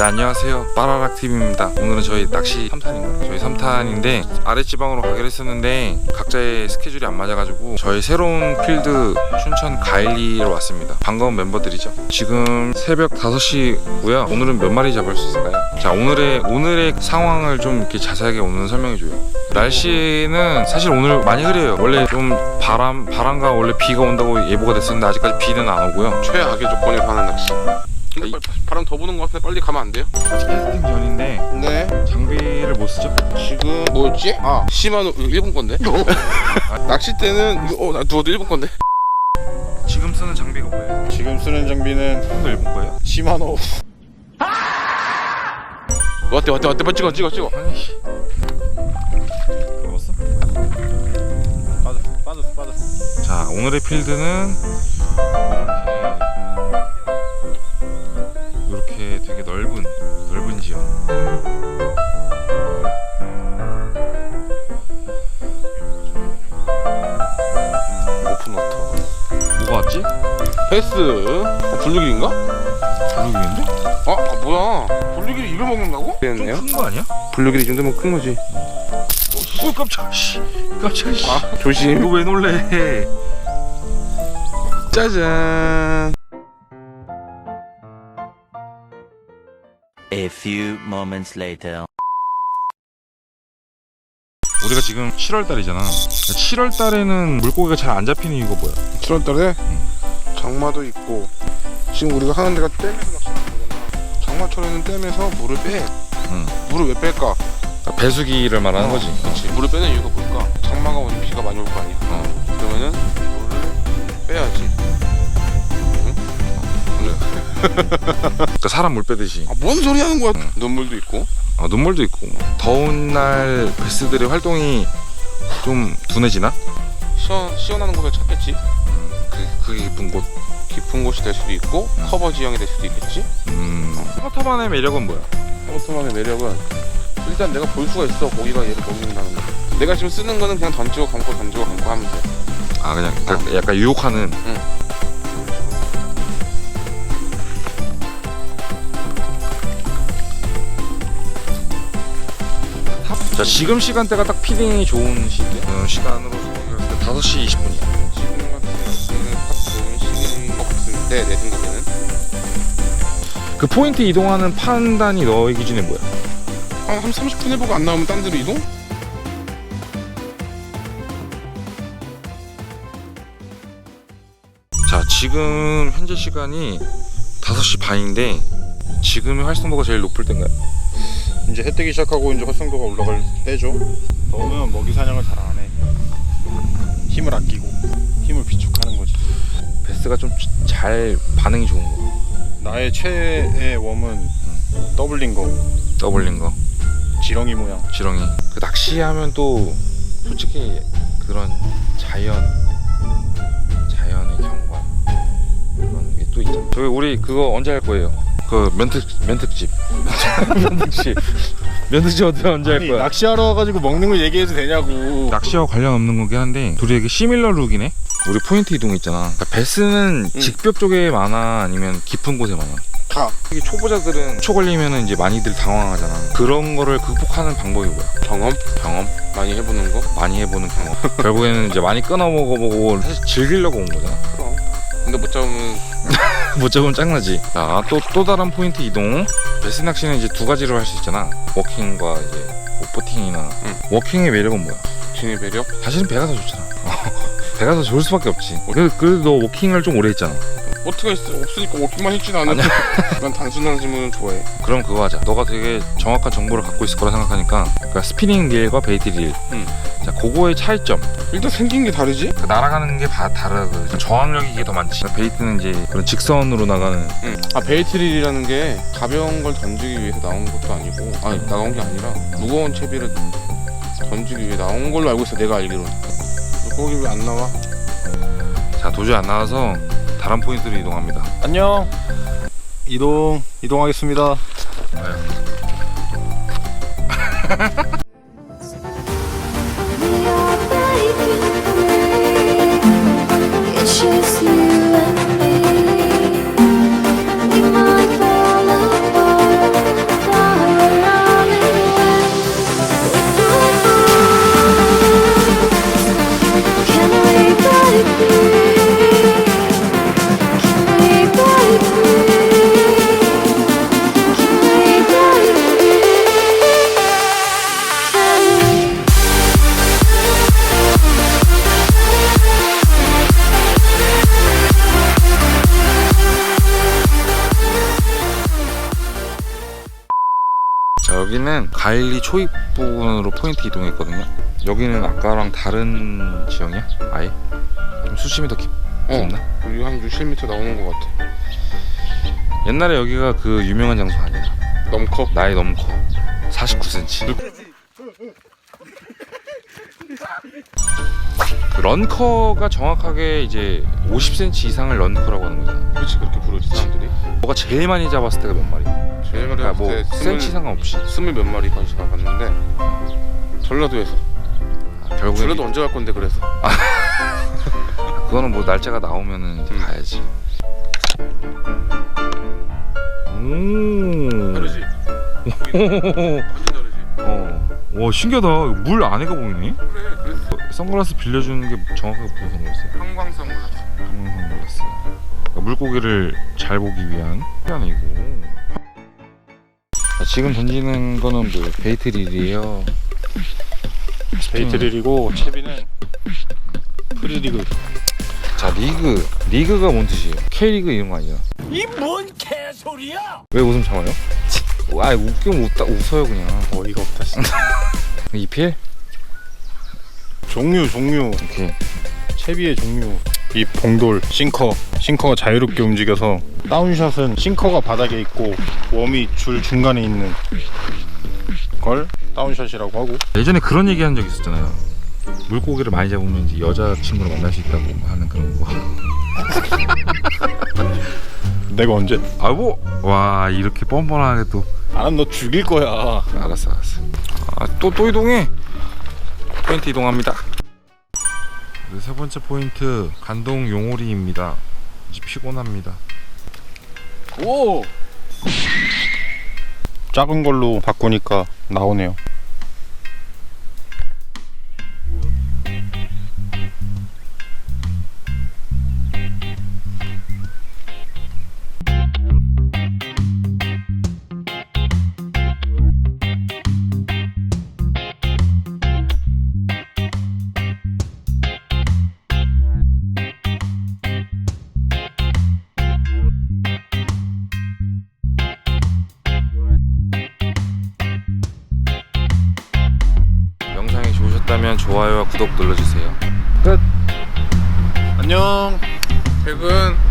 네 안녕하세요 빠라락 TV입니다. 오늘은 저희 낚시 3탄인가? 저희 3탄인데 아래 지방으로 가기로 했었는데 각자의 스케줄이 안 맞아가지고 저희 새로운 필드 춘천 가일리로 왔습니다. 반가운 멤버들이죠. 지금 새벽 5시고요. 오늘은 몇 마리 잡을 수 있을까요? 자 오늘의 오늘의 상황을 좀 이렇게 자세하게 오늘 설명해줘요. 날씨는 사실 오늘 많이 흐려요. 원래 좀 바람 바람과 원래 비가 온다고 예보가 됐었는데 아직까지 비는 안 오고요. 최악의 조건에 반한 낚시. 근데 빨리 바람 더 부는 것 같은데 빨리 가면 안 돼요? 캐스팅 전인데 네. 장비를 못 쓰죠. 지금 뭐였지? 아 시마노 이거 일본 건데? 낚싯대는 이거 어나 누워도 일본 건데? 지금 쓰는 장비가 뭐예요? 지금 쓰는 장비는 또 일본 거예요? 시마노 왔대 왔대 왔대 빨리 찍어 찍어 찍어. 먹었어? 빠졌어 빠졌어 빠졌어 자 오늘의 필드는 블루길인데? 아, 아 뭐야? 블루길이 이걸 먹는다고? 됐네요. 좀 큰 거 아니야? 블루길이 이 정도면 큰 거지. 오 깜짝 씨 깜짝 씨. 아 조심. 이거 왜 놀래? 짜잔. A few moments later. 우리가 지금 7월 달이잖아. 7월 달에는 물고기가 잘 안 잡히는 이유가 뭐야? 7월달에 장마도 있고 지금 우리가 하는 데가 댐에서 낚시하는 거잖아. 장마철에는 댐에서 물을 빼. 응. 물을 왜 뺄까? 그러니까 배수기를 말하는 거지. 그렇지. 물을 빼는 이유가 뭘까? 장마가 오면 비가 많이 올 거 아니야. 어. 그러면은 물을 빼야지. 그러니까 사람 물 빼듯이. 아, 뭔 소리 하는 거야? 응. 눈물도 있고. 어, 눈물도 있고 더운 날 베스들의 활동이 좀 둔해지나? 시원 시원한 곳을 찾겠지. 음, 그, 그게 깊은 곳. 깊은 곳이 될 수도 있고 응. 커버 지형이 될 수도 있겠지. 음. 스포터만의 매력은 뭐야? 포토만의 매력은 일단 내가 볼 수가 있어. 고기가 얘를 먹는다는 거. 내가 지금 쓰는 거는 그냥 던지고 감고 던지고 감고 하면 돼. 아 그냥 약간, 약간 유혹하는. 자 지금 시간대가 딱 피딩이 좋은 시대. 어, 시간으로 때 5시 20분이야. 것 같은데 내 생각에는 그 포인트 이동하는 판단이 너의 기준이 뭐야? 한, 한 30분 해보고 안 나오면 딴 데로 이동? 자 지금 현재 시간이 5시 반인데 지금이 활성도가 제일 높을 때인가요? 이제 해 뜨기 시작하고 이제 활성도가 올라갈 때죠 더우면 먹이 사냥을 잘 안 해 힘을 아끼고 힘을 비축하는 거지 베스가 좀 잘 반응이 좋은 거. 나의 최애 웜은 더블린 거. 더블린 거. 지렁이 모양. 지렁이. 그 낚시하면 또 솔직히 그런 자연 자연의 경관 그런 게 또 있죠 저희 우리 그거 언제 할 거예요? 그 면특 면특집. 면특집. 면특집 어떻게 언제 할 아니 거야? 낚시하러 와가지고 먹는 거 얘기해도 되냐고. 낚시와 관련 없는 거긴 한데 둘이 되게 시밀러 룩이네 우리 포인트 이동 있잖아. 그러니까 베스는 응. 직벽 쪽에 많아? 아니면 깊은 곳에 많아? 다. 특히 초보자들은 초 걸리면은 이제 많이들 당황하잖아. 그런 거를 극복하는 방법이 뭐야? 경험? 경험? 많이 해보는 거? 많이 해보는 경험. 결국에는 이제 많이 끊어 먹어보고 사실 즐기려고 온 거잖아. 그럼. 근데 못 잡으면 못 잡으면 짱나지. 자 또 또 다른 포인트 이동. 베스 낚시는 이제 두 가지로 할 수 있잖아. 워킹과 이제 오프팅이나. 응. 워킹의 매력은 뭐야? 진의 매력? 사실은 배가 더 좋잖아 배가 더 좋을 수밖에 없지. 그래도, 그래도 너 워킹을 좀 오래 했잖아. 어떻게 있어. 없으니까 워킹만 했지 나는 난 단순한 질문을 좋아해. 그럼 그거 하자. 너가 되게 정확한 정보를 갖고 있을 거라 생각하니까. 그러니까 스피닝 릴과 베이트 릴. 응. 자 그거의 차이점. 일단 생긴 게 다르지? 그 날아가는 게다 다르거든 저항력이 이게 더 많지. 베이트는 이제 그런 직선으로 나가는. 응. 아 베이트릴이라는 게 가벼운 걸 던지기 위해서 나온 것도 아니고 아니 나온 게 아니라 무거운 채비를 던지기 위해 나온 걸로 알고 있어 내가 알기로는 거기 왜 안 나와? 자 도저히 안 나와서 다른 포인트로 이동합니다. 안녕. 이동 이동하겠습니다 저희는 가일리 초입 부분으로 포인트 이동했거든요. 여기는 아까랑 다른 지형이야? 아예? 좀 수심이 더 깊, 어. 깊나? 여기 한 60m 나오는 것 같아. 옛날에 여기가 그 유명한 장소 아니야? 넘커. 나이 너무 커. 49cm. 그 런커가 정확하게 이제 50cm 이상을 런커라고 하는 거잖아. 그렇지 그렇게 부르지 사람들이. 너가 제일 많이 잡았을 때가 몇 마리? 제일 많이 그러니까 뭐 센치 상관없이. 스물 몇 마리까지 잡았는데 전라도에서. 결국에 전라도 언제 갈 건데 그래서. 그거는 뭐 날짜가 나오면은 이제 음. 가야지. 오. 다르지. 완전 다르지. 어. 와 신기하다. 물 안에가 보이네. 그래 그래서 선글라스 빌려주는 게 정확하게 무슨 선글라스야? 형광성 몰랐어. 항상 선글라스. 그러니까 물고기를 잘 보기 위한 피아노이고. 자, 지금 던지는 거는 뭐 베이트 릴이에요. 베이트 릴이고 채비는 프리리그 자 리그 리그가 뭔 뜻이에요? K리그 이런 거 아니잖아. 이뭔 개소리야? 왜 웃음 참아요? 아 웃기면 웃다 웃어요 그냥. 어이가 없다 진짜 EPL? 종류 종류 오케이. 채비의 종류 이 봉돌 싱커 싱커가 자유롭게 움직여서 다운샷은 싱커가 바닥에 있고 웜이 줄 중간에 있는 걸 다운샷이라고 하고 예전에 그런 얘기 한 적 있었잖아요. 물고기를 많이 잡으면 이제 여자친구를 만날 수 있다고 하는 그런 거. 내가 언제 아이고 와 이렇게 뻔뻔하게 또 안하면 너 죽일 거야 알았어 알았어. 아 또 또 이동해. 포인트 이동합니다. 네, 세 번째 포인트 간동 용오리입니다. 이제 피곤합니다. 오. 작은 걸로 바꾸니까 나오네요 좋으셨다면 좋아요와 구독 눌러주세요. 안녕 퇴근.